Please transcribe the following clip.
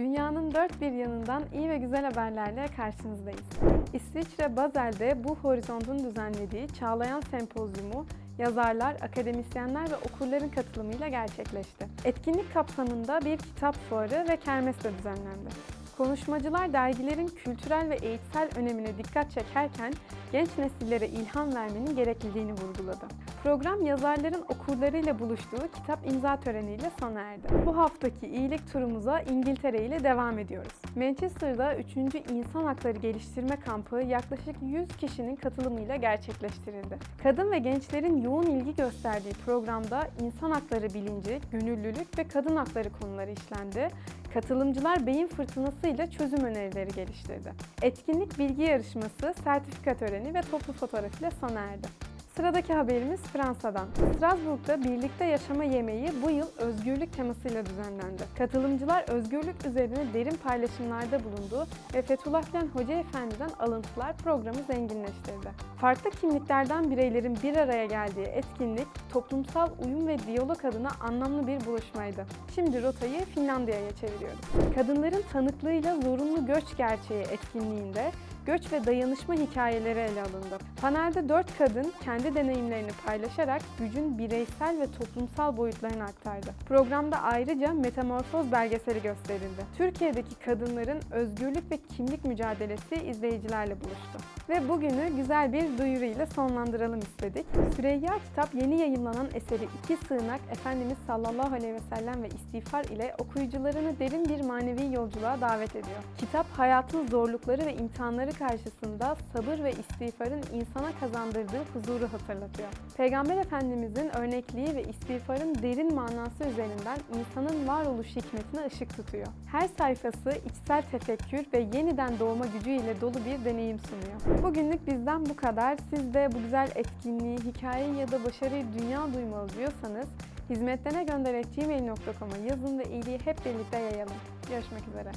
Dünyanın dört bir yanından iyi ve güzel haberlerle karşınızdayız. İsviçre Basel'de bu Horizont'un düzenlediği Çağlayan Sempozyumu yazarlar, akademisyenler ve okurların katılımıyla gerçekleşti. Etkinlik kapsamında bir kitap fuarı ve kermes de düzenlendi. Konuşmacılar dergilerin kültürel ve eğitsel önemine dikkat çekerken genç nesillere ilham vermenin gerekliliğini vurguladı. Program yazarların okurlarıyla buluştuğu kitap imza töreniyle sona erdi. Bu haftaki iyilik turumuza İngiltere ile devam ediyoruz. Manchester'da 3. İnsan Hakları Geliştirme Kampı yaklaşık 100 kişinin katılımıyla gerçekleştirildi. Kadın ve gençlerin yoğun ilgi gösterdiği programda insan hakları bilinci, gönüllülük ve kadın hakları konuları işlendi. Katılımcılar beyin fırtınasıyla çözüm önerileri geliştirdi. Etkinlik bilgi yarışması, sertifika töreni ve toplu fotoğraf ile sona erdi. Sıradaki haberimiz Fransa'dan. Strasbourg'da birlikte yaşama yemeği bu yıl özgürlük temasıyla düzenlendi. Katılımcılar özgürlük üzerine derin paylaşımlarda bulundu ve Fethullah Gülen Hoca Efendi'den alıntılar programı zenginleştirdi. Farklı kimliklerden bireylerin bir araya geldiği etkinlik, toplumsal uyum ve diyalog adına anlamlı bir buluşmaydı. Şimdi rotayı Finlandiya'ya çeviriyoruz. Kadınların tanıklığıyla zorunlu göç gerçeği etkinliğinde göç ve dayanışma hikayeleri ele alındı. Panelde dört kadın kendi deneyimlerini paylaşarak gücün bireysel ve toplumsal boyutlarını aktardı. Programda ayrıca metamorfoz belgeseli gösterildi. Türkiye'deki kadınların özgürlük ve kimlik mücadelesi izleyicilerle buluştu. Ve bugünü güzel bir duyuru ile sonlandıralım istedik. Süreyya Kitap yeni yayınlanan eseri İki Sığınak Efendimiz sallallahu aleyhi ve sellem ve istiğfar ile okuyucularını derin bir manevi yolculuğa davet ediyor. Kitap hayatın zorlukları ve imtihanları karşısında sabır ve istiğfarın insana kazandırdığı huzuru hatırlatıyor. Peygamber Efendimizin örnekliği ve istiğfarın derin manası üzerinden insanın varoluş hikmetine ışık tutuyor. Her sayfası içsel tefekkür ve yeniden doğma gücüyle dolu bir deneyim sunuyor. Bugünlük bizden bu kadar. Siz de bu güzel etkinliği, hikayeyi ya da başarıyı dünya duymalı diyorsanız hizmetlerine gmail.com'a yazın ve iyiliği hep birlikte yayalım. Görüşmek üzere.